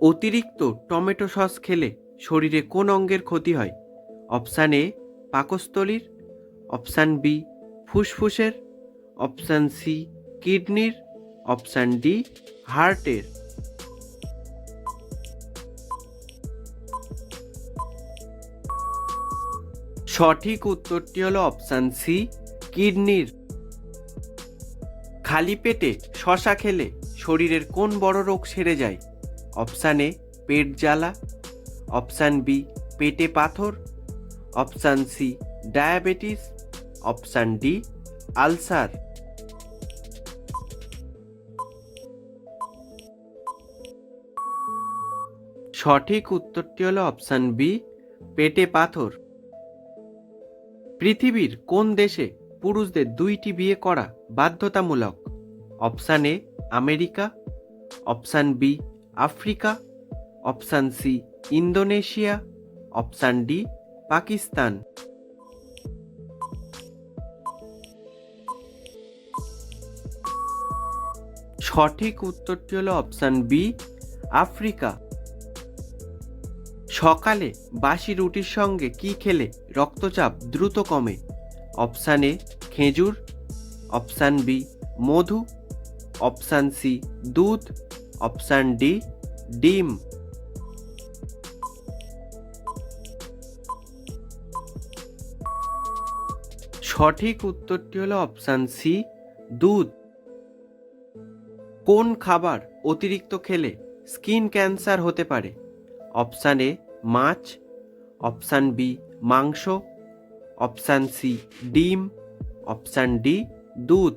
অতিরিক্ত tomato sauce খেলে শরীরে কোন অঙ্গের ক্ষতি হয়? অপশান এ, পাকস্থলীর। অপশান বি, ফুসফুসের। অপশান সি, কিডনির। অপশান ডি, হার্টের। সঠিক উত্তরটি হলো অপশান সি, কিডনির। খালি পেটে শশা খেলে শরীরের কোন বড় রোগ সেরে যায়? অপশান এ পেট জ্বালা অপশান বি পেটে পাথর option C diabetes option D ulcer সঠিক উত্তরটি হলো অপশান বি পেটে পাথর পৃথিবীর কোন দেশে পুরুষদের দুইটি বিয়ে করা বাধ্যতামূলক? Option A America option B Africa, option C Indonesia, option D Pakistan. সঠিক উত্তরটি হলো অপশান বি, আফ্রিকা। সকালে বাসি রুটির সঙ্গে কি খেলে রক্তচাপ দ্রুত কমে? অপশান এ খেজুর, অপশান বি মধু, অপশান সি দুধ অপশান ডি, ডিম। সঠিক উত্তরটি হলো অপশান সি, দুধ। কোন খাবার অতিরিক্ত খেলে স্কিন ক্যান্সার হতে পারে? অপশান এ, মাছ। অপশান বি, মাংস। অপশান সি, ডিম। অপশান ডি, দুধ।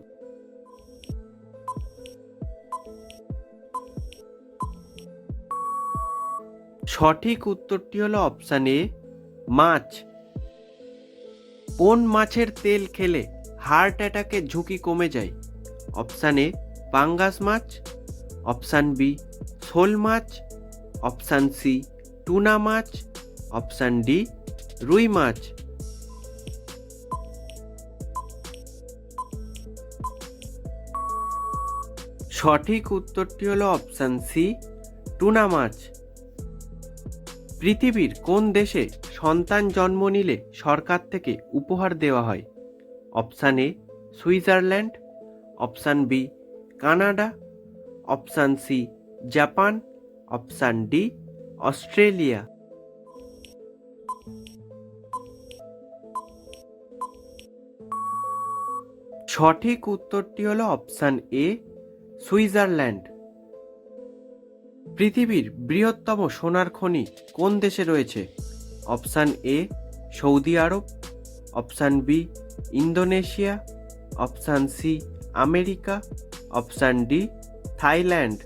সঠিক উত্তরটি হলো অপশান এ মাছ। কোন মাছের তেল খেলে হার্ট অ্যাটাকের ঝুঁকি কমে যায়? অপশান এ পাঙ্গাস মাছ। অপশান বি শোল মাছ। অপশান সি টুনা মাছ। অপশান ডি রুই মাছ। সঠিক উত্তরটি হলো অপশান সি টুনা মাছ। পৃথিবীর কোন দেশে সন্তান জন্ম নিলে সরকার থেকে উপহার দেওয়া হয়? Option A, Switzerland. Option B, Canada. Option C, Japan. Option D, Australia. সঠিক উত্তরটি হলো অপশান এ, সুইজারল্যান্ড। পৃথিবীর বৃহত্তম সোনার খনি কোন দেশে রয়েছে? Option A, Saudi Arab, option B, Indonesia, option C, America, option D, Thailand.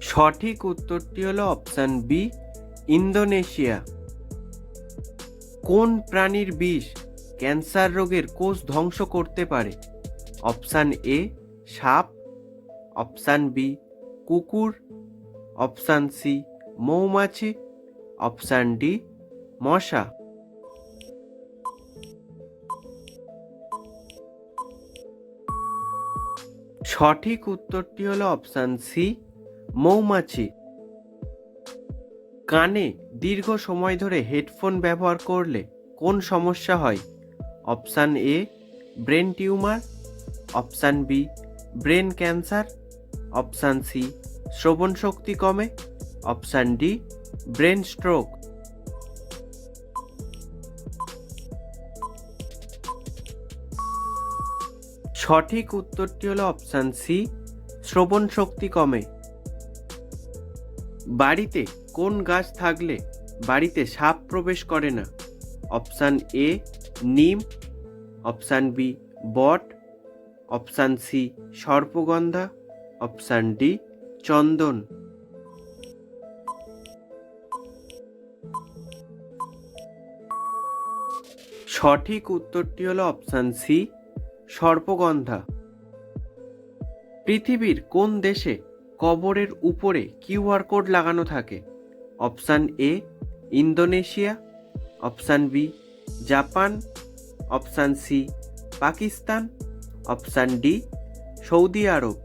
সঠিক উত্তরটি হলো অপশান বি, ইন্দোনেশিয়া। কোন প্রাণীর বিষ ক্যান্সার রোগের কোষ ধ্বংস করতে পারে। অপশান এ, সাপ। অপশান বি, কুকুর। অপশান সি, মৌমাছি। অপশান ডি, মশা। সঠিক উত্তরটি হলো অপশান সি, মৌমাছি। কানে দীর্ঘ সময় ধরে হেডফোন ব্যবহার করলে কোন সমস্যা হয়? Option A, brain tumour, option B, brain cancer, option C, শ্রবণ শক্তি কমে, অপশান ডি, ব্রেন স্ট্রোক। সঠিক উত্তরটি হলো অপশান সি, শ্রবণ শক্তি কমে। বাড়িতে কোন গাছ থাকলে বাড়িতে সাপ প্রবেশ করে না? অপশান এ নিম, অপশান বি, বট, অপশান সি, সর্পগন্ধা, অপশান ডি, চন্দন। সঠিক উত্তরটি হলো অপশান সি, সর্পগন্ধা। পৃথিবীর কোন দেশে কবরের উপরে কিউআর কোড লাগানো থাকে? Option A, Indonesia, option B Japan, option C, Pakistan, option D, Saudi আরব।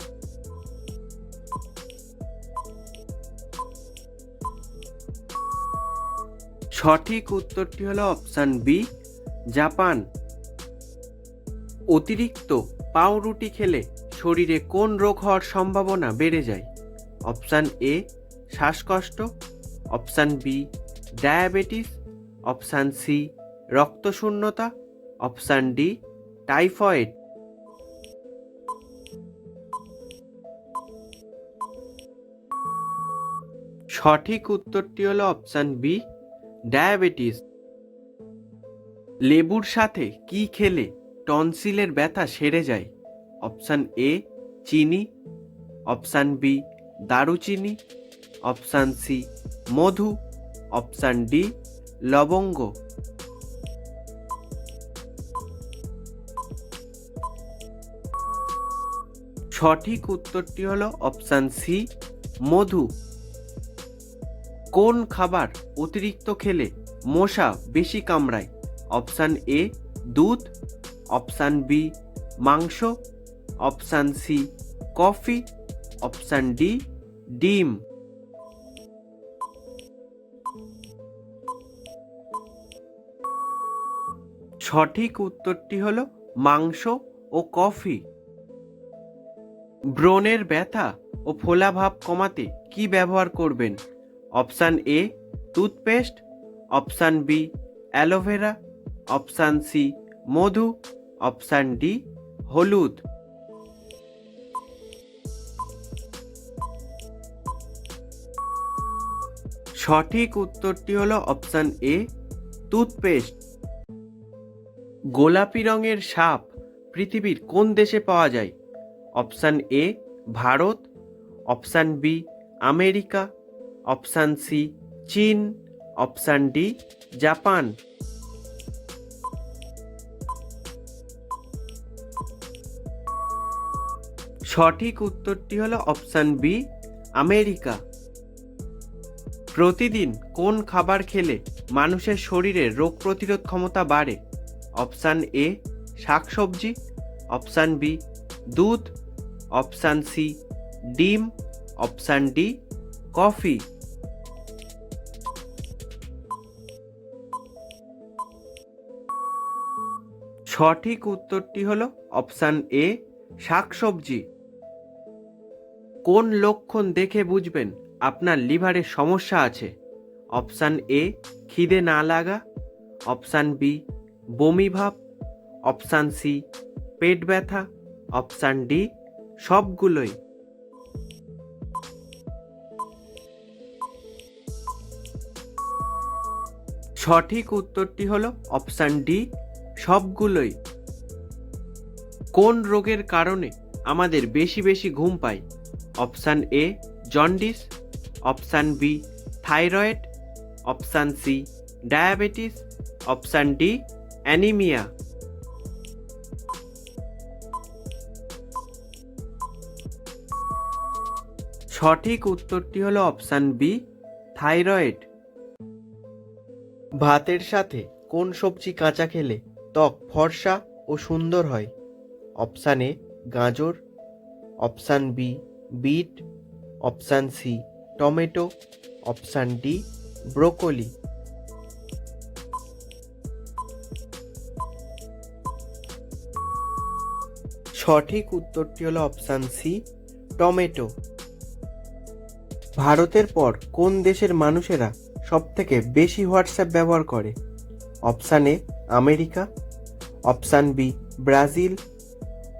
সঠিক উত্তরটি হলো অপশান বি, জাপান। অতিরিক্ত পাউরুটি খেলে শরীরে কোন রোগ হওয়ার সম্ভাবনা বেড়ে যায়? অপশান এ, শ্বাসকষ্ট। Option B, diabetes. Option C রক্তশূন্যতা, option D, typhoid. সঠিক উত্তরটি হলো অপশান বি, ডায়াবেটিস। লেবুর সাথে কি খেলে টনসিলের ব্যথা সেরে যায়? অপশান এ, চিনি। অপশান বি, দারুচিনি। অপশান সি, মধু। অপশান ডি, লবঙ্গ। সঠিক উত্তরটি হলো অপশান সি মধু। কোন খাবার অতিরিক্ত খেলে মশা বেশি কামড়ায়? অপশান এ দুধ। অপশান বি মাংস। Option C coffee option D ডিম। সঠিক উত্তরটি হলো মাংস ও কফি ব্রণের ব্যথা ও ফোলাভাব কমাতে কি ব্যবহার করবেন? Option A, toothpaste. Option B, aloe vera. Option C, Madhu. Option D, হলুদ। সঠিক উত্তরটি হলো অপশান এ, টুথপেস্ট। গোলাপি রঙের সাপ পৃথিবীর কোন দেশে পাওয়া যায়? Option A, Bharat, option B, America, option C, চীন, অপশান ডি, জাপান। সঠিক উত্তরটি হলো অপশান বি, আমেরিকা। প্রতিদিন কোন খাবার খেলে মানুষের শরীরে রোগ প্রতিরোধ ক্ষমতা বাড়ে? অপশান এ, শাকসবজি, অপশান বি, দুধ অপশান সি, ডিম, অপশান ডি, কফি। সঠিক উত্তরটি হলো অপশান এ, শাকসবজি। কোন লক্ষণ দেখে বুঝবেন আপনার লিভারে সমস্যা আছে? অপশান এ, খিদে না লাগা। অপশান বি, বমি ভাব। অপশান সি, পেট ব্যথা। অপশান ডি সবগুলোই। সঠিক উত্তরটি হলো অপশান ডি, সবগুলোই। কোন রোগের কারণে আমাদের বেশি বেশি ঘুম পায়? Option A, jaundice. Option B, thyroid. Option C, diabetes. Option D, anaemia. সঠিক উত্তরটি হলো অপশান বি, থাইরয়েড। ভাতের সাথে কোন সবজি কাঁচা খেলে ত্বক ফর্সা ও সুন্দর হয়? অপশান এ, গাজর। Option B, beet. Option C, tomato. Option D, broccoli. সঠিক উত্তরটি হলো অপশান সি, টমেটো। ভারতের পর কোন দেশের মানুষেরা সবথেকে বেশি হোয়াটসঅ্যাপ ব্যবহার করে? Option A, America. Option B, Brazil.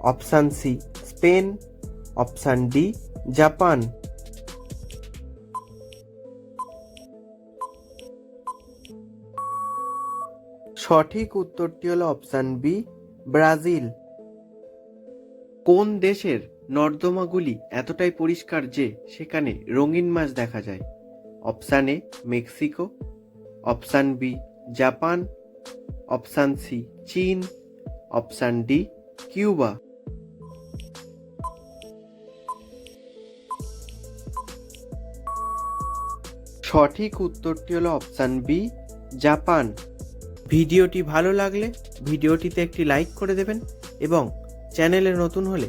Option C, Spain. Option D, Japan. সঠিক উত্তরটি হলো অপশান বি, ব্রাজিল। কোন দেশের নর্দমাগুলি এতটাই পরিষ্কার যে সেখানে রঙিন মাছ দেখা যায়। Option A Mexico option B Japan option C চীন অপশান ডি কিউবা সঠিক উত্তরটি হলো অপশান বি জাপান ভিডিওটি ভালো লাগলে ভিডিওটিতে একটি লাইক করে দেবেন এবং চ্যানেলে নতুন হলে